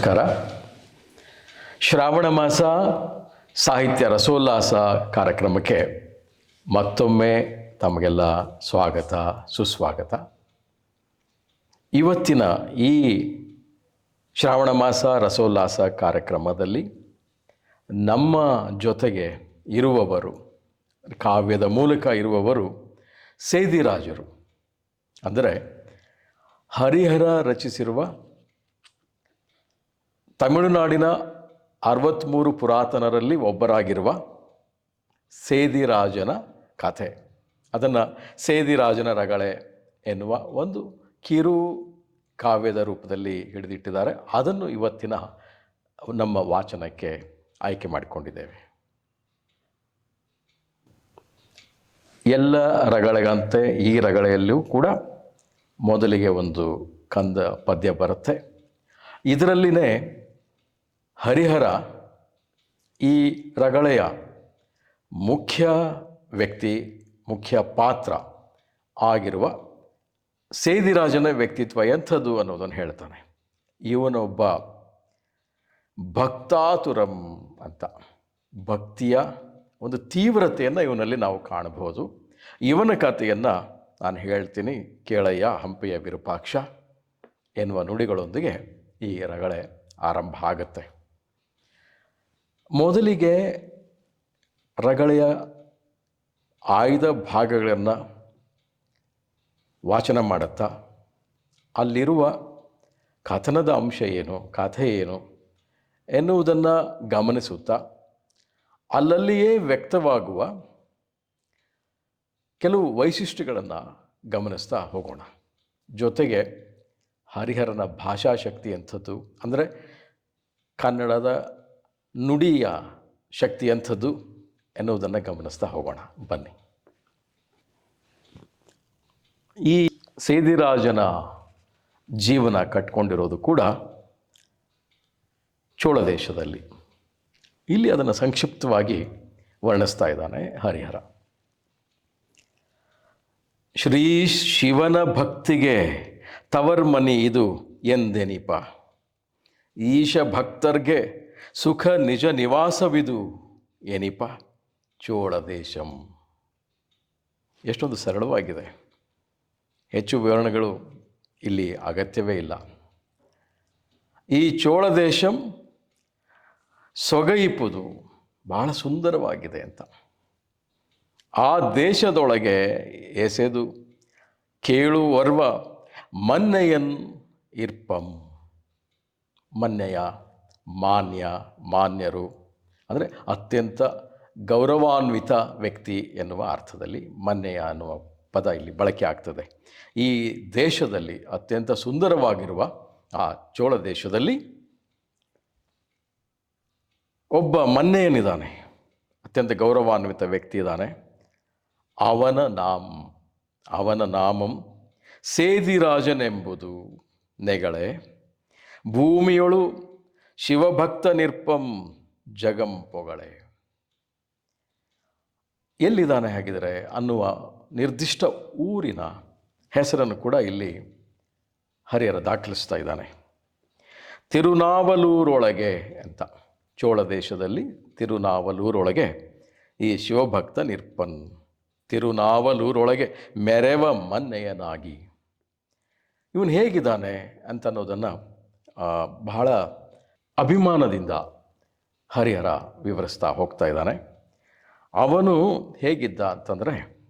ನಮಸ್ಕಾರ. ಶ್ರಾವಣ ಮಾಸ ಸಾಹಿತ್ಯ ರಸೋಲ್ಲಾಸ ಕಾರ್ಯಕ್ರಮಕ್ಕೆ ಮತ್ತೊಮ್ಮೆ ತಮಗೆಲ್ಲ ಸ್ವಾಗತ, ಸುಸ್ವಾಗತ. ಇವತ್ತಿನ ಈ ಶ್ರಾವಣ ಮಾಸ ರಸೋಲ್ಲಾಸ ಕಾರ್ಯಕ್ರಮದಲ್ಲಿ ನಮ್ಮ ಜೊತೆಗೆ ಇರುವವರು, ಕಾವ್ಯದ ಮೂಲಕ ಇರುವವರು ಸೇದಿರಾಜರು. ಅಂದರೆ ಹರಿಹರ ರಚಿಸಿರುವ ತಮಿಳುನಾಡಿನ ಅರವತ್ತ್ಮೂರು ಪುರಾತನರಲ್ಲಿ ಒಬ್ಬರಾಗಿರುವ ಸೇದಿರಾಜನ ಕಥೆ. ಅದನ್ನು ಸೇದಿರಾಜನ ರಗಳೆ ಎನ್ನುವ ಒಂದು ಕಿರು ಕಾವ್ಯದ ರೂಪದಲ್ಲಿ ಹಿಡಿದಿಟ್ಟಿದ್ದಾರೆ. ಅದನ್ನು ಇವತ್ತಿನ ನಮ್ಮ ವಾಚನಕ್ಕೆ ಆಯ್ಕೆ ಮಾಡಿಕೊಂಡಿದ್ದೇವೆ. ಎಲ್ಲ ರಗಳೆಗಂತೆ ಈ ರಗಳೆಯಲ್ಲೂ ಕೂಡ ಮೊದಲಿಗೆ ಒಂದು ಕಂದ ಪದ್ಯ ಬರುತ್ತೆ. ಇದರಲ್ಲಿನೇ ಹರಿಹರ ಈ ರಗಳೆಯ ಮುಖ್ಯ ವ್ಯಕ್ತಿ, ಮುಖ್ಯ ಪಾತ್ರ ಆಗಿರುವ ಸೇದಿರಾಜನ ವ್ಯಕ್ತಿತ್ವ ಎಂಥದ್ದು ಅನ್ನೋದನ್ನು ಹೇಳ್ತಾನೆ. ಇವನೊಬ್ಬ ಭಕ್ತಾತುರಂ ಅಂತ. ಭಕ್ತಿಯ ಒಂದು ತೀವ್ರತೆಯನ್ನು ಇವನಲ್ಲಿ ನಾವು ಕಾಣಬಹುದು. ಇವನ ಕಥೆಯನ್ನು ನಾನು ಹೇಳ್ತೀನಿ, ಕೇಳಯ್ಯ ಹಂಪೆಯ ವಿರೂಪಾಕ್ಷ ಎನ್ನುವ ನುಡಿಗಳೊಂದಿಗೆ ಈ ರಗಳೆ ಆರಂಭ ಆಗುತ್ತೆ. ಮೊದಲಿಗೆ ರಗಳೆಯ ಆಯ್ದ ಭಾಗಗಳನ್ನು ವಾಚನ ಮಾಡುತ್ತಾ, ಅಲ್ಲಿರುವ ಕಥನದ ಅಂಶ ಏನು, ಕಥೆ ಏನು ಎನ್ನುವುದನ್ನು ಗಮನಿಸುತ್ತಾ, ಅಲ್ಲಲ್ಲಿಯೇ ವ್ಯಕ್ತವಾಗುವ ಕೆಲವು ವೈಶಿಷ್ಟ್ಯಗಳನ್ನು ಗಮನಿಸ್ತಾ ಹೋಗೋಣ. ಜೊತೆಗೆ ಹರಿಹರನ ಭಾಷಾಶಕ್ತಿ ಅಂಥದ್ದು ಅಂದರೆ ಕನ್ನಡದ ನುಡಿಯ ಶಕ್ತಿ ಅಂಥದ್ದು ಎನ್ನುವುದನ್ನು ಗಮನಿಸ್ತಾ ಹೋಗೋಣ. ಬನ್ನಿ. ಈ ಸೇದಿರಾಜನ ಜೀವನ ಕಟ್ಕೊಂಡಿರೋದು ಕೂಡ ಚೋಳ ದೇಶದಲ್ಲಿ. ಇಲ್ಲಿ ಅದನ್ನು ಸಂಕ್ಷಿಪ್ತವಾಗಿ ವರ್ಣಿಸ್ತಾ ಇದ್ದಾನೆ ಹರಿಹರ. ಶ್ರೀ ಶಿವನ ಭಕ್ತಿಗೆ ತವರ್ಮನಿ ಇದು ಎಂದೆನಿಪ. ಈಶ ಭಕ್ತರ್ಗೆ ಸುಖ ನಿಜ ನಿವಾಸವಿದು. ಏನಿಪ್ಪ? ಚೋಳ ದೇಶಂ. ಎಷ್ಟೊಂದು ಸರಳವಾಗಿದೆ. ಹೆಚ್ಚು ವಿವರಣೆಗಳು ಇಲ್ಲಿ ಅಗತ್ಯವೇ ಇಲ್ಲ. ಈ ಚೋಳ ದೇಶಂ ಸೊಗೈಪುದು ಬಹಳ ಸುಂದರವಾಗಿದೆ ಅಂತ. ಆ ದೇಶದೊಳಗೆ ಎಸೆದು ಕೇಳು ಕೇಳುವರ್ವ ಮನ್ನೆಯನ್ ಇರ್ಪಂ. ಮನ್ನೆಯ ಮಾನ್ಯ, ಮಾನ್ಯರು. ಅಂದರೆ ಅತ್ಯಂತ ಗೌರವಾನ್ವಿತ ವ್ಯಕ್ತಿ ಎನ್ನುವ ಅರ್ಥದಲ್ಲಿ ಮನ್ನೆಯ ಅನ್ನುವ ಪದ ಇಲ್ಲಿ ಬಳಕೆ ಆಗ್ತದೆ. ಈ ದೇಶದಲ್ಲಿ ಅತ್ಯಂತ ಸುಂದರವಾಗಿರುವ ಆ ಚೋಳ ದೇಶದಲ್ಲಿ ಒಬ್ಬ ಮನ್ನೆಯನಿದ್ದಾನೆ. ಅತ್ಯಂತ ಗೌರವಾನ್ವಿತ ವ್ಯಕ್ತಿ ಇದ್ದಾನೆ. ಅವನ ನಾಮ್, ಅವನ ನಾಮಂ ಸೇದಿರಾಜನೆಂಬುದು ನೆಗಳೆ. ಭೂಮಿಯೊಳು ಶಿವಭಕ್ತ ನಿರ್ಪಂ ಜಗಂ ಪೊಗಳೆ. ಎಲ್ಲಿದ್ದಾನೆ ಹೇಗಿದರೆ ಅನ್ನುವ ನಿರ್ದಿಷ್ಟ ಊರಿನ ಹೆಸರನ್ನು ಕೂಡ ಇಲ್ಲಿ ಹರಿಹರ ದಾಖಲಿಸ್ತಾ ಇದ್ದಾನೆ. ತಿರುನಾವಲೂರೊಳಗೆ ಅಂತ ಚೋಳ ದೇಶದಲ್ಲಿ ತಿರುನಾವಲೂರೊಳಗೆ ಈ ಶಿವಭಕ್ತ ನಿರ್ಪನ್, ತಿರುನಾವಲೂರೊಳಗೆ ಮೆರೆವ ಮನ್ನೆಯನಾಗಿ. ಇವನು ಹೇಗಿದ್ದಾನೆ ಅಂತ ಅನ್ನೋದನ್ನು ಬಹಳ ಅಭಿಮಾನದಿಂದ ಹರಿಹರ ವಿವರಿಸ್ತಾ ಹೋಗ್ತಾ ಇದ್ದಾನೆ. ಅವನು ಹೇಗಿದ್ದ ಅಂತಂದರೆ,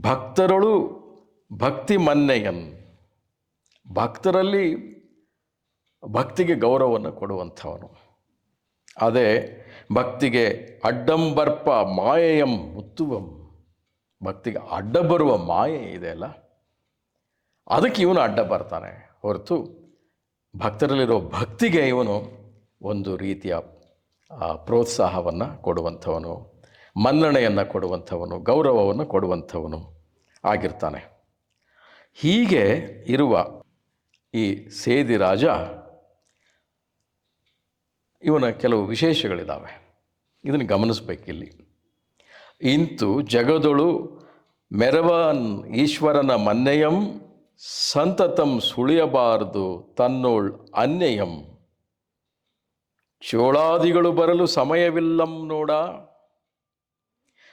ಭಕ್ತರಳು ಭಕ್ತಿ ಮನ್ನೆಯನ್, ಭಕ್ತರಲ್ಲಿ ಭಕ್ತಿಗೆ ಗೌರವವನ್ನು ಕೊಡುವಂಥವನು. ಅದೇ ಭಕ್ತಿಗೆ ಅಡ್ಡಂಬರ್ಪ ಮಾಯೆಯಂ ಮುತ್ತುವಂ, ಭಕ್ತಿಗೆ ಅಡ್ಡ ಬರುವ ಮಾಯೆ ಇದೆಯಲ್ಲ ಅದಕ್ಕೆ ಇವನು ಅಡ್ಡ ಬರ್ತಾನೆ ಹೊರತು ಭಕ್ತರಲ್ಲಿರೋ ಭಕ್ತಿಗೆ ಇವನು ಒಂದು ರೀತಿಯ ಪ್ರೋತ್ಸಾಹವನ್ನು ಕೊಡುವಂಥವನು, ಮನ್ನಣೆಯನ್ನು ಕೊಡುವಂಥವನು, ಗೌರವವನ್ನು ಕೊಡುವಂಥವನು ಆಗಿರ್ತಾನೆ. ಹೀಗೆ ಇರುವ ಈ ಸೇದಿರಾಜ ಇವನ ಕೆಲವು ವಿಶೇಷಗಳಿದ್ದಾವೆ ಇದನ್ನು ಗಮನಿಸ್ಬೇಕಿಲ್ಲಿ. ಇಂತು ಜಗದೊಳು ಮೆರವನ್ ಈಶ್ವರನ ಮನ್ನೆಯಂ ಸಂತತಂ ಸುಳಿಯಬಾರದು ತನ್ನೋಳ್ ಅನ್ಯಯಂ. ಚೋಳಾದಿಗಳು ಬರಲು ಸಮಯವಿಲ್ಲಂ ನೋಡ.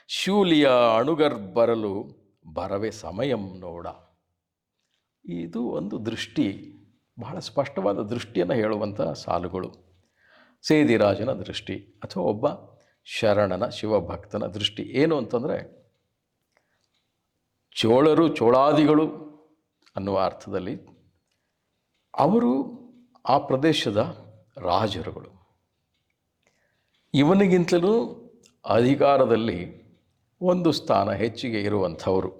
ಶೂಲಿಯ ಅಣುಗರ್ ಬರಲು ಬರವೇ ಸಮಯಂ ನೋಡ. ಇದು ಒಂದು ದೃಷ್ಟಿ, ಬಹಳ ಸ್ಪಷ್ಟವಾದ ದೃಷ್ಟಿಯನ್ನು ಹೇಳುವಂಥ ಸಾಲುಗಳು. ಸೇದಿರಾಜನ ದೃಷ್ಟಿ ಅಥವಾ ಒಬ್ಬ ಶರಣನ, ಶಿವಭಕ್ತನ ದೃಷ್ಟಿ. ಏನು ಅಂತಂದರೆ, ಚೋಳರು, ಚೋಳಾದಿಗಳು ಅನ್ನುವ ಅರ್ಥದಲ್ಲಿ ಅವರು ಆ ಪ್ರದೇಶದ ರಾಜರುಗಳು. ಇವನಿಗಿಂತಲೂ ಅಧಿಕಾರದಲ್ಲಿ ಒಂದು ಸ್ಥಾನ ಹೆಚ್ಚಿಗೆ ಇರುವಂಥವರು.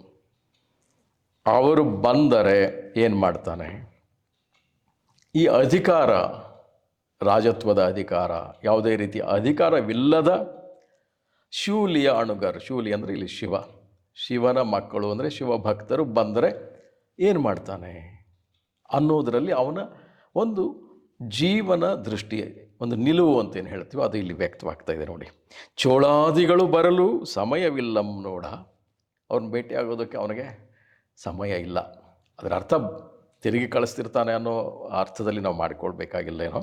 ಅವರು ಬಂದರೆ ಏನು ಮಾಡ್ತಾನೆ? ಈ ಅಧಿಕಾರ, ರಾಜತ್ವದ ಅಧಿಕಾರ, ಯಾವುದೇ ರೀತಿಯ ಅಧಿಕಾರವಿಲ್ಲದ ಶೂಲಿಯ ಅಣುಗಾರ, ಶೂಲಿ ಅಂದರೆ ಇಲ್ಲಿ ಶಿವ. ಶಿವನ ಮಕ್ಕಳು ಅಂದರೆ ಶಿವಭಕ್ತರು ಬಂದರೆ ಏನು ಮಾಡ್ತಾನೆ ಅನ್ನೋದರಲ್ಲಿ ಅವನ ಒಂದು ಜೀವನ ದೃಷ್ಟಿ, ಒಂದು ನಿಲುವು ಅಂತ ಏನು ಹೇಳ್ತೀವೋ ಅದು ಇಲ್ಲಿ ವ್ಯಕ್ತವಾಗ್ತಾ ಇದೆ ನೋಡಿ. ಚೋಳಾದಿಗಳು ಬರಲು ಸಮಯವಿಲ್ಲಂ ನೋಡ. ಅವ್ರನ್ನ ಭೇಟಿಯಾಗೋದಕ್ಕೆ ಅವನಿಗೆ ಸಮಯ ಇಲ್ಲ. ಅದರ ಅರ್ಥ ತಿರುಗಿ ಕಳಿಸ್ತಿರ್ತಾನೆ ಅನ್ನೋ ಅರ್ಥದಲ್ಲಿ ನಾವು ಮಾಡಿಕೊಳ್ಬೇಕಾಗಿಲ್ಲ ಏನೋ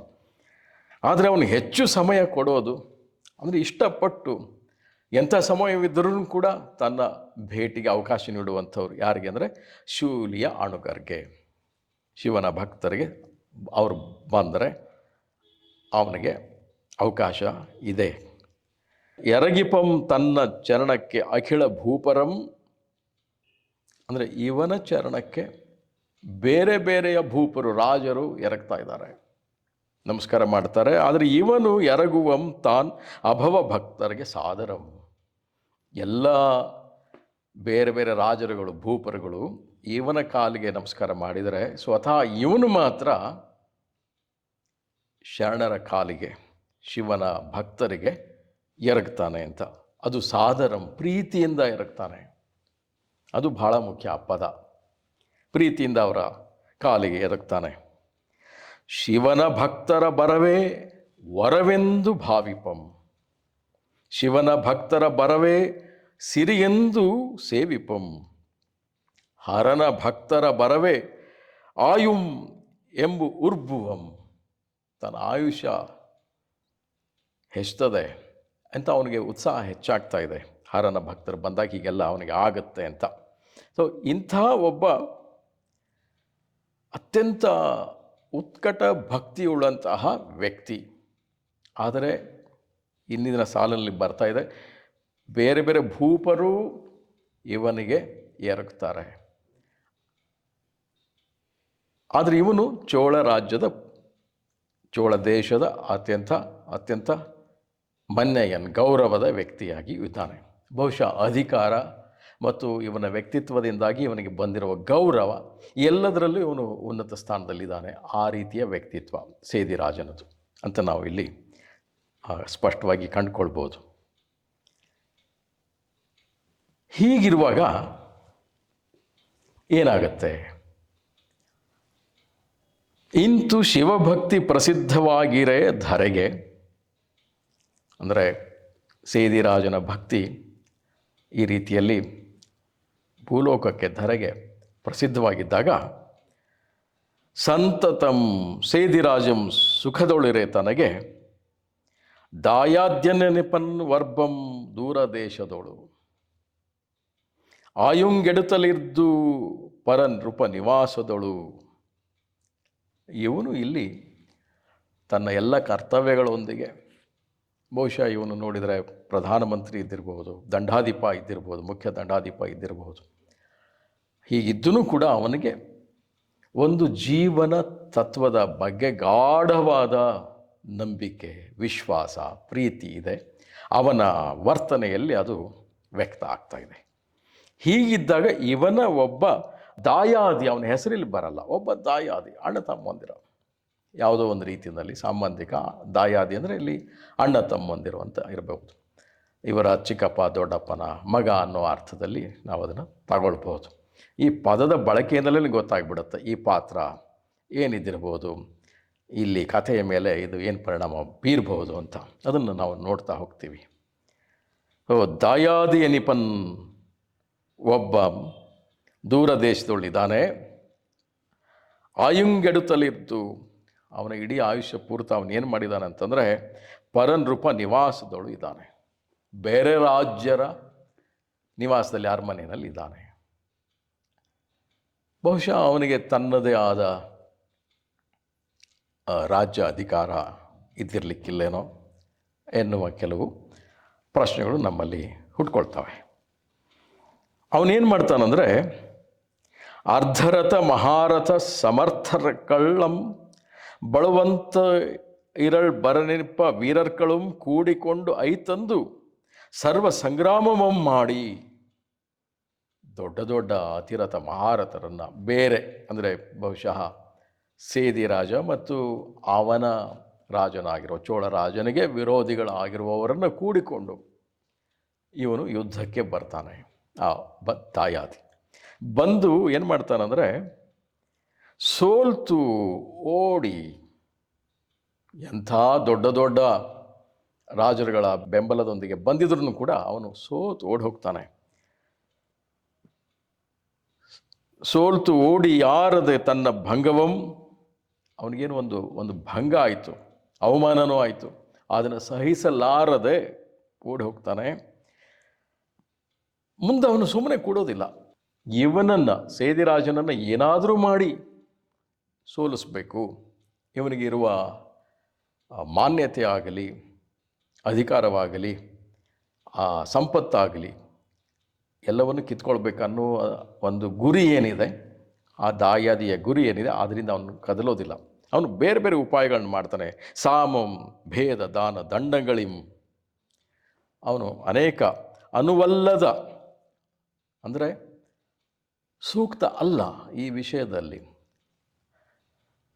ಆದರೆ ಅವನು ಹೆಚ್ಚು ಸಮಯ ಕೊಡೋದು ಅಂದರೆ ಇಷ್ಟಪಟ್ಟು ಎಂಥ ಸಮಯವಿದ್ದರೂ ಕೂಡ ತನ್ನ ಭೇಟಿಗೆ ಅವಕಾಶ ನೀಡುವಂಥವ್ರು ಯಾರಿಗೆ ಅಂದರೆ ಶೂಲಿಯ ಅಣುಗರ್ಗೆ. ಶಿವನ ಭಕ್ತರಿಗೆ ಅವರು ಬಂದರೆ ಅವನಿಗೆ ಅವಕಾಶ ಇದೆ. ಎರಗಿಪಂ ತನ್ನ ಚರಣಕ್ಕೆ ಅಖಿಳ ಭೂಪರಂ ಅಂದರೆ ಇವನ ಚರಣಕ್ಕೆ ಬೇರೆ ಬೇರೆಯ ಭೂಪರು, ರಾಜರು ಎರಗ್ತಾ ಇದ್ದಾರೆ. ನಮಸ್ಕಾರ ಮಾಡ್ತಾರೆ. ಆದರೆ ಇವನು ಎರಗುವಂ ತಾನ್ ಅಭವ ಭಕ್ತರಿಗೆ ಸಾದರಂ. ಎಲ್ಲ ಬೇರೆ ಬೇರೆ ರಾಜರುಗಳು, ಭೂಪರುಗಳು ಇವನ ಕಾಲಿಗೆ ನಮಸ್ಕಾರ ಮಾಡಿದರೆ ಸ್ವತಃ ಇವನು ಮಾತ್ರ ಶರಣರ ಕಾಲಿಗೆ, ಶಿವನ ಭಕ್ತರಿಗೆ ಎರಗ್ತಾನೆ ಅಂತ. ಅದು ಸಾದರಂ, ಪ್ರೀತಿಯಿಂದ ಎರಗ್ತಾನೆ. ಅದು ಬಹಳ ಮುಖ್ಯ ಪದ. ಪ್ರೀತಿಯಿಂದ ಅವರ ಕಾಲಿಗೆ ಎರಗ್ತಾನೆ. ಶಿವನ ಭಕ್ತರ ಬರವೇ ವರವೆಂದು ಭಾವಿಪಂ. ಶಿವನ ಭಕ್ತರ ಬರವೇ ಸಿರಿಯೆಂದು ಸೇವಿಪಂ. ಹರನ ಭಕ್ತರ ಬರವೇ ಆಯುಂ ಎಂಬು ಉರ್ಭುವಂ. ತನ್ನ ಆಯುಷ ಹೆಚ್ಚುತ್ತದೆ ಅಂತ ಅವನಿಗೆ ಉತ್ಸಾಹ ಹೆಚ್ಚಾಗ್ತಾ ಇದೆ. ಹರನ ಭಕ್ತರು ಬಂದಾಗ ಹೀಗೆಲ್ಲ ಅವನಿಗೆ ಆಗುತ್ತೆ ಅಂತ. ಸೊ ಇಂಥ ಒಬ್ಬ ಅತ್ಯಂತ ಉತ್ಕಟ ಭಕ್ತಿಯುಳ್ಳಂತಹ ವ್ಯಕ್ತಿ. ಆದರೆ ಇಂದಿನ ಸಾಲಲ್ಲಿ ಬರ್ತಾ ಇದೆ. ಬೇರೆ ಬೇರೆ ಭೂಪರು ಇವನಿಗೆ ಎರಗ್ತಾರೆ. ಆದರೆ ಇವನು ಚೋಳ ರಾಜ್ಯದ, ಚೋಳ ದೇಶದ ಅತ್ಯಂತ ಅತ್ಯಂತ ಮನ್ನೆಯನ್, ಗೌರವದ ವ್ಯಕ್ತಿಯಾಗಿ ಇದ್ದಾನೆ. ಬಹುಶಃ ಅಧಿಕಾರ ಮತ್ತು ಇವನ ವ್ಯಕ್ತಿತ್ವದಿಂದಾಗಿ ಇವನಿಗೆ ಬಂದಿರುವ ಗೌರವ ಎಲ್ಲದರಲ್ಲೂ ಇವನು ಉನ್ನತ ಸ್ಥಾನದಲ್ಲಿದ್ದಾನೆ. ಆ ರೀತಿಯ ವ್ಯಕ್ತಿತ್ವ ಸೇದಿರಾಜನದು ಅಂತ ನಾವು ಇಲ್ಲಿ ಸ್ಪಷ್ಟವಾಗಿ ಕಂಡುಕೊಳ್ಬೋದು. ಹೀಗಿರುವಾಗ ಏನಾಗತ್ತೆ? ಇಂತು ಶಿವಭಕ್ತಿ ಪ್ರಸಿದ್ಧವಾಗಿರೇ ಧರೆಗೆ. ಅಂದರೆ ಸೇದಿರಾಜನ ಭಕ್ತಿ ಈ ರೀತಿಯಲ್ಲಿ ಭೂಲೋಕಕ್ಕೆ ಧರೆಗೆ ಪ್ರಸಿದ್ಧವಾಗಿದ್ದಾಗ ಸಂತತಂ ಸೇದಿರಾಜಂ ಸುಖದೊಳಿರೆ ತನಗೆ ದಾಯಾದ್ಯನೆಪನ್ ವರ್ಬಂ ದೂರ ದೇಶದೊಳು. ಆಯುಂಗೆಡುತ್ತಲಿದ್ದು ಪರ ನೃಪ ನಿವಾಸದೊಳು. ಇವನು ಇಲ್ಲಿ ತನ್ನ ಎಲ್ಲ ಕರ್ತವ್ಯಗಳೊಂದಿಗೆ, ಬಹುಶಃ ಇವನು ನೋಡಿದರೆ ಪ್ರಧಾನಮಂತ್ರಿ ಇದ್ದಿರಬಹುದು, ದಂಡಾಧಿಪ ಇದ್ದಿರ್ಬೋದು ಮುಖ್ಯ ದಂಡಾಧಿಪ ಇದ್ದಿರಬಹುದು. ಹೀಗಿದ್ದೂ ಕೂಡ ಅವನಿಗೆ ಒಂದು ಜೀವನ ತತ್ವದ ಬಗ್ಗೆ ಗಾಢವಾದ ನಂಬಿಕೆ, ವಿಶ್ವಾಸ, ಪ್ರೀತಿ ಇದೆ. ಅವನ ವರ್ತನೆಯಲ್ಲಿ ಅದು ವ್ಯಕ್ತ ಆಗ್ತಾ ಇದೆ. ಹೀಗಿದ್ದಾಗ ಇವನ ಒಬ್ಬ ದಾಯಾದಿ, ಅವನ ಹೆಸರಲ್ಲಿ ಬರಲ್ಲ. ಒಬ್ಬ ದಾಯಾದಿ, ಅಣ್ಣ ತಮ್ಮಂದಿರ. ಯಾವುದೋ ಒಂದು ರೀತಿಯಲ್ಲಿ ಸಾಂಬಂಧಿಕ ದಾಯಾದಿ ಅಂದರೆ ಇಲ್ಲಿ ಅಣ್ಣ ತಮ್ಮಂದಿರು ಅಂತ ಇರಬಹುದು ಇವರ ಚಿಕ್ಕಪ್ಪ, ದೊಡ್ಡಪ್ಪನ ಮಗ ಅನ್ನೋ ಅರ್ಥದಲ್ಲಿ ನಾವು ಅದನ್ನು ತಗೊಳ್ಬೋದು ಈ ಪದದ ಬಳಕೆಯಿಂದಲೇ ಗೊತ್ತಾಗ್ಬಿಡುತ್ತೆ. ಈ ಪಾತ್ರ ಏನಿದ್ದಿರ್ಬೋದು? ಇಲ್ಲಿ ಕಥೆಯ ಮೇಲೆ ಇದು ಏನು ಪರಿಣಾಮ ಬೀರಬಹುದು ಅಂತ ಅದನ್ನು ನಾವು ನೋಡ್ತಾ ಹೋಗ್ತೀವಿ. ಓ ದಾಯಾದಿ ಎನಿಪನ್ ಒಬ್ಬ ದೂರ ದೇಶದಲ್ಲಿದ್ದಾನೆ ಆಯುಂಗೆಡುತ್ತಲಿದ್ದು ಅವನ ಇಡೀ ಆಯುಷ್ಯ ಪೂರ್ತ ಅವನೇನು ಏನು ಮಾಡಿದ್ದಾನೆ ಅಂತಂದರೆ ಪರನೃಪ ನಿವಾಸದೊಳು ಇದ್ದಾನೆ. ಬೇರೆ ರಾಜ್ಯರ ನಿವಾಸದಲ್ಲಿ ಅರಮನೆಯಲ್ಲಿ ಇದ್ದಾನೆ ಬಹುಶಃ ಅವನಿಗೆ ತನ್ನದೇ ಆದ ರಾಜ್ಯ ಅಧಿಕಾರ ಇದ್ದಿರಲಿಕ್ಕಿಲ್ಲೇನೋ ಎನ್ನುವ ಕೆಲವು ಪ್ರಶ್ನೆಗಳು ನಮ್ಮಲ್ಲಿ ಹುಟ್ಕೊಳ್ತವೆ. ಅವನೇನು ಮಾಡ್ತಾನಂದರೆ, ಅರ್ಧರಥ ಮಹಾರಥ ಸಮರ್ಥರ ಕಳ್ಳಂ, ಬಳುವಂತ ಇರಳ್ ಬರನಿಪ್ಪ ವೀರರ್ಕಳು ಕೂಡಿಕೊಂಡು ಐತಂದು ಸರ್ವ ಸಂಗ್ರಾಮವಂ ಮಾಡಿ. ದೊಡ್ಡ ದೊಡ್ಡ ಅತಿರಥ ಮಹಾರಥರನ್ನು ಬೇರೆ, ಅಂದರೆ ಬಹುಶಃ ಸೇದಿ ರಾಜ ಮತ್ತು ಅವನ ರಾಜನಾಗಿರೋ ಚೋಳ ರಾಜನಿಗೆ ವಿರೋಧಿಗಳಾಗಿರುವವರನ್ನು ಕೂಡಿಕೊಂಡು ಇವನು ಯುದ್ಧಕ್ಕೆ ಬರ್ತಾನೆ, ಆ ಬ ತಾಯಾದಿ ಬಂದು ಏನು ಮಾಡ್ತಾನಂದರೆ ಸೋಲ್ತು ಓಡಿ ಎಂಥ ದೊಡ್ಡ ದೊಡ್ಡ ರಾಜರುಗಳ ಬೆಂಬಲದೊಂದಿಗೆ ಬಂದಿದ್ರೂ ಕೂಡ ಅವನು ಸೋತು ಓಡಿ ಹೋಗ್ತಾನೆ. ಸೋಲ್ತು ಓಡಿ ಯಾರದೆ ತನ್ನ ಭಂಗವಂ ಅವನಿಗೇನು ಒಂದು ಒಂದು ಭಂಗ ಆಯಿತು ಅವಮಾನನೂ ಆಯಿತು. ಅದನ್ನು ಸಹಿಸಲಾರದೆ ಓಡಿ ಹೋಗ್ತಾನೆ. ಮುಂದೆ ಅವನು ಸುಮ್ಮನೆ ಕೂಡೋದಿಲ್ಲ. ಇವನನ್ನು ಸೇದಿರಾಜನನ್ನು ಏನಾದರೂ ಮಾಡಿ ಸೋಲಿಸಬೇಕು. ಇವನಿಗೆ ಇರುವ ಆ, ಮಾನ್ಯತೆ ಆಗಲಿ ಅಧಿಕಾರವಾಗಲಿ ಆ ಸಂಪತ್ತಾಗಲಿ ಎಲ್ಲವನ್ನು ಕಿತ್ಕೊಳ್ಬೇಕನ್ನೋ ಒಂದು ಗುರಿ ಏನಿದೆ ಆ ದಾಯಾದಿಯ ಗುರಿ ಏನಿದೆ ಅದರಿಂದ ಅವನು ಕದಲೋದಿಲ್ಲ. ಅವನು ಬೇರೆ ಬೇರೆ ಉಪಾಯಗಳನ್ನು ಮಾಡ್ತಾನೆ. ಸಾಮಂ ಭೇದ ದಾನ ದಂಡಗಳಿಂ. ಅವನು ಅನೇಕ ಅನುವಲ್ಲದ, ಅಂದರೆ ಸೂಕ್ತ ಅಲ್ಲ ಈ ವಿಷಯದಲ್ಲಿ.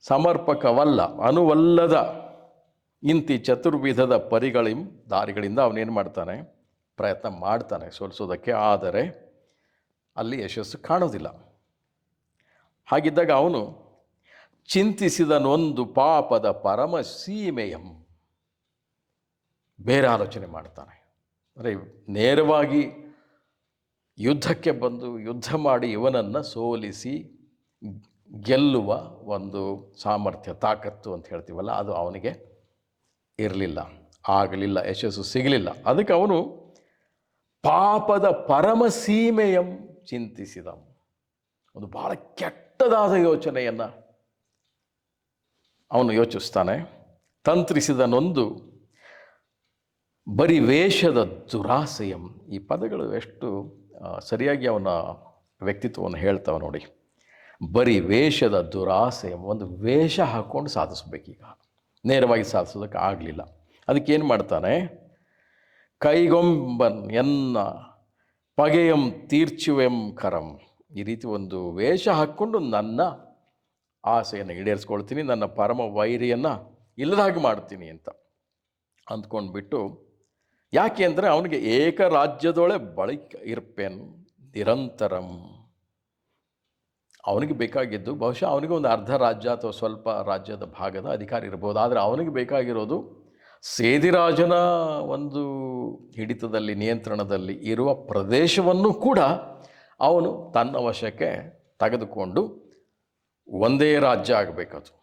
ಸಮರ್ಪಕವಲ್ಲ, ಅನುವಲ್ಲದ ಇಂತಿ ಚತುರ್ವಿಧದ ಪರಿಗಳಿಂ ದಾರಿಗಳಿಂದ ಅವನೇನು ಮಾಡ್ತಾನೆ? ಪ್ರಯತ್ನ ಮಾಡ್ತಾನೆ ಸೋಲಿಸೋದಕ್ಕೆ. ಆದರೆ ಅಲ್ಲಿ ಯಶಸ್ಸು ಕಾಣೋದಿಲ್ಲ. ಹಾಗಿದ್ದಾಗ ಅವನು ಚಿಂತಿಸಿದನೊಂದು ಪಾಪದ ಪರಮ ಸೀಮೆಯಂ. ಬೇರೆ ಆಲೋಚನೆ ಮಾಡ್ತಾನೆ. ಅಂದರೆ ನೇರವಾಗಿ ಯುದ್ಧಕ್ಕೆ ಬಂದು ಯುದ್ಧ ಮಾಡಿ ಇವನನ್ನು ಸೋಲಿಸಿ ಗೆಲ್ಲುವ ಒಂದು ಸಾಮರ್ಥ್ಯ, ತಾಕತ್ತು ಅಂತ ಹೇಳ್ತೀವಲ್ಲ, ಅದು ಅವನಿಗೆ ಇರಲಿಲ್ಲ. ಆಗಲಿಲ್ಲ, ಯಶಸ್ಸು ಸಿಗಲಿಲ್ಲ. ಅದಕ್ಕೆ ಅವನು ಪಾಪದ ಪರಮ ಸೀಮೆಯಂ ಚಿಂತಿಸಿದ ಒಂದು ಬಹಳ ಕೆಟ್ಟದಾದ ಯೋಚನೆಯನ್ನು ಅವನು ಯೋಚಿಸ್ತಾನೆ. ತಂತ್ರಿಸಿದನೊಂದು, ಬರಿ ವೇಷದ ದುರಾಸೆಯಂ. ಈ ಪದಗಳು ಎಷ್ಟು ಸರಿಯಾಗಿ ಅವನ ವ್ಯಕ್ತಿತ್ವವನ್ನು ಹೇಳ್ತಾವೆ ನೋಡಿ. ಬರೀ ವೇಷದ ದುರಾಸೆಯಂ. ಒಂದು ವೇಷ ಹಾಕ್ಕೊಂಡು ಸಾಧಿಸ್ಬೇಕೀಗ. ನೇರವಾಗಿ ಸಾಧಿಸೋದಕ್ಕೆ ಆಗಲಿಲ್ಲ. ಅದಕ್ಕೇನು ಮಾಡ್ತಾನೆ? ಕೈಗೊಂಬನ್ ಎನ್ನ ಪಗೆಯಂ ತೀರ್ಚುವೆಂ ಕರಂ. ಈ ರೀತಿ ಒಂದು ವೇಷ ಹಾಕ್ಕೊಂಡು ನನ್ನ ಆಸೆಯನ್ನು ಈಡೇರಿಸ್ಕೊಳ್ತೀನಿ, ನನ್ನ ಪರಮ ವೈರಿಯನ್ನು ಇಲ್ಲದಾಗಿ ಮಾಡ್ತೀನಿ ಅಂತ ಅಂದ್ಕೊಂಡ್ಬಿಟ್ಟು, ಯಾಕೆ ಅಂದರೆ ಅವನಿಗೆ ಏಕ ರಾಜ್ಯದೊಳೆ ಬಳಿಕ ಇರ್ಪೇನ್ ನಿರಂತರಂ. ಅವನಿಗೆ ಬೇಕಾಗಿದ್ದು ಬಹುಶಃ ಅವನಿಗೆ ಒಂದು ಅರ್ಧ ರಾಜ್ಯ ಅಥವಾ ಸ್ವಲ್ಪ ರಾಜ್ಯದ ಭಾಗದ ಅಧಿಕಾರ ಇರ್ಬೋದು, ಆದರೆ ಅವನಿಗೆ ಬೇಕಾಗಿರೋದು ಸೇದಿರಾಜನ ಒಂದು ಹಿಡಿತದಲ್ಲಿ, ನಿಯಂತ್ರಣದಲ್ಲಿ ಇರುವ ಪ್ರದೇಶವನ್ನು ಕೂಡ ಅವನು ತನ್ನ ವಶಕ್ಕೆ ತೆಗೆದುಕೊಂಡು ಒಂದೇ ರಾಜ್ಯ ಆಗಬೇಕದು.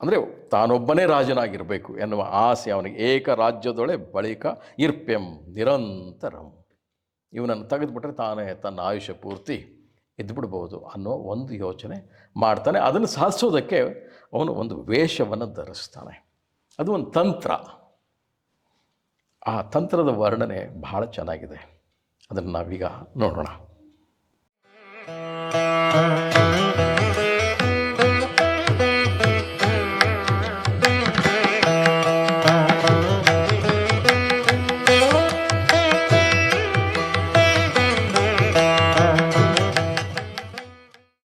ಅಂದರೆ ತಾನೊಬ್ಬನೇ ರಾಜನಾಗಿರಬೇಕು ಎನ್ನುವ ಆಸೆ ಅವನಿಗೆ. ಏಕ ರಾಜ್ಯದೊಳೆ ಬಳಿಕ ಇರ್ಪ್ಯಂ ನಿರಂತರಂ. ಇವನನ್ನು ತೆಗೆದುಬಿಟ್ರೆ ತಾನೇ ತನ್ನ ಆಯುಷ್ಯ ಪೂರ್ತಿ ಇದ್ಬಿಡ್ಬೋದು ಅನ್ನೋ ಒಂದು ಯೋಚನೆ ಮಾಡ್ತಾನೆ. ಅದನ್ನು ಸಾಧಿಸೋದಕ್ಕೆ ಅವನು ಒಂದು ವೇಷವನ್ನು ಧರಿಸ್ತಾನೆ. ಅದು ಒಂದು ತಂತ್ರ. ಆ ತಂತ್ರದ ವರ್ಣನೆ ಬಹಳ ಚೆನ್ನಾಗಿದೆ. ಅದನ್ನು ನಾವೀಗ ನೋಡೋಣ.